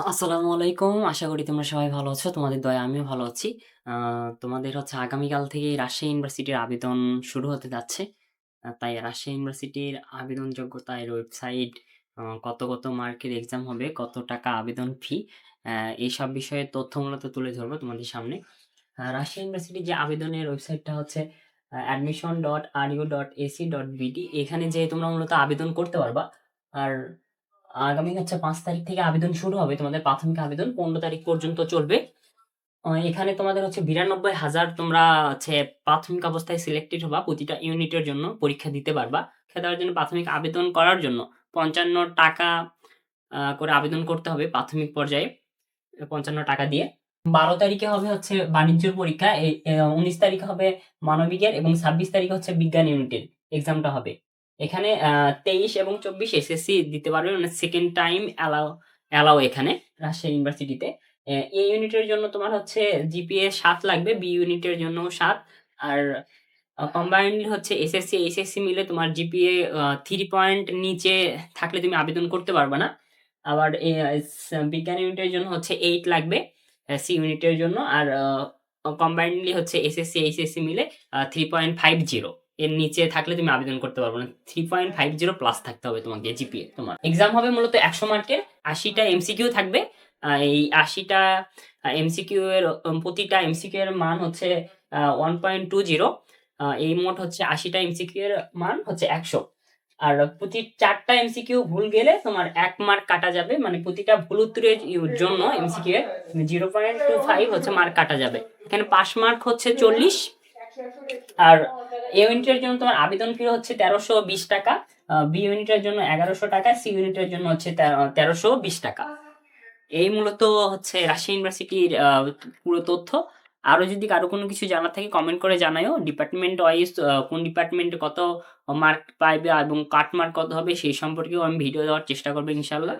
আসসালামু আলাইকুম। আশা করি তোমরা সবাই ভালো আছো। তোমাদের দয়া আমিও ভালো আছি। তোমাদের হচ্ছে আগামীকাল থেকেই রাজশাহী ইউনিভার্সিটির আবেদন শুরু হতে যাচ্ছে। তাই রাজশাহী ইউনিভার্সিটির আবেদন যোগ্যতা এর ওয়েবসাইট, কত, কত মার্কের এক্সাম হবে, কত টাকা আবেদন ফি, এইসব বিষয়ে তথ্য মূলত তুলে ধরবো তোমাদের সামনে। রাজশাহী ইউনিভার্সিটির যে আবেদনের ওয়েবসাইটটা হচ্ছে আ admission.ru.ac.bd এখানে যেয়ে তোমরা মূলত আবেদন করতে পারবা। আর আগামী হচ্ছে পাঁচ তারিখ থেকে আবেদন শুরু হবে। তোমাদের প্রাথমিক আবেদন ১৫ তারিখ পর্যন্ত চলবে। এখানে তোমাদের হচ্ছে ৯২,০০০ তোমরা হচ্ছে প্রাথমিক অবস্থায় সিলেক্টেড হবা। প্রতিটা ইউনিটের জন্য পরীক্ষা দিতে পারবা। পরীক্ষা জন্য প্রাথমিক আবেদন করার জন্য পঞ্চান্ন টাকা করে আবেদন করতে হবে প্রাথমিক পর্যায়ে। পঞ্চান্ন টাকা দিয়ে। ১২ তারিখে হবে হচ্ছে বাণিজ্যর পরীক্ষা। এ এ ১৯ তারিখে হবে মানবিকের এবং ২৬ তারিখে হচ্ছে বিজ্ঞান ইউনিটের এক্সামটা হবে। এখানে ২৩ এবং ২৪ এসএসসি দিতে পারবে মানে সেকেন্ড টাইম অ্যালাও অ্যালাও এখানে রাজশাহী ইউনিভার্সিটিতে। এ ইউনিটের জন্য তোমার হচ্ছে জিপিএ সাত লাগবে, বি ইউনিটের জন্যও সাত আর আ কম্বাইন্ড হচ্ছে এসএসসি, এইচএসসি মিলে তোমার জিপিএ থ্রি পয়েন্ট নিচে থাকলে তুমি আবেদন করতে পারবে না। আবার বিজ্ঞান ইউনিটের জন্য হচ্ছে এইট লাগবে, সি ইউনিটের জন্য আর কম্বাইন্ডলি হচ্ছে এসএসসি, এইচএসসি মিলে থ্রি পয়েন্ট ফাইভ 3.50 এর নিচে থাকলে তুমি আবেদন করতে পারবে না। 3.50 প্লাস থাকতে হবে তোমাকে জিপিএ তোমার। এক্সাম হবে মূলত ১০০ মার্কের, আশিটা এমসিকিউ থাকবে। এই আশিটা এমসিকিউ এর প্রতিটা এমসিকিউ এর মান হচ্ছে আ 1.20 আ এই মোট হচ্ছে আশিটা এমসিকিউ এর মান হচ্ছে ১০০ আর প্রতি চারটা এমসিকিউ ভুল গেলে তোমার এক মার্ক কাটা যাবে। মানে প্রতিটা ভুল উত্তরের জন্য এমসিকিউ এর 0.25 হচ্ছে মার্ক কাটা যাবে। এখানে পাস মার্ক হচ্ছে ৪০ আর এ ইউনিটের জন্য তোমার আবেদন ফি হচ্ছে ৳১৩২০ আ বি ইউনিটের জন্য ৳১১০০ সি ইউনিটের জন্য হচ্ছে তে ৳১৩২০ এই মূলত হচ্ছে রাজশাহী ইউনিভার্সিটির পুরো তথ্য। আরও যদি কারও কোনো কিছু জানার থাকে কমেন্ট করে জানাইও। ডিপার্টমেন্ট ওয়াইজ কোন ডিপার্টমেন্টে কত মার্ক পাইবে এবং কাট মার্ক কত হবে, সেই সম্পর্কেও আমি ভিডিও দেওয়ার চেষ্টা করব ইনশাআল্লাহ।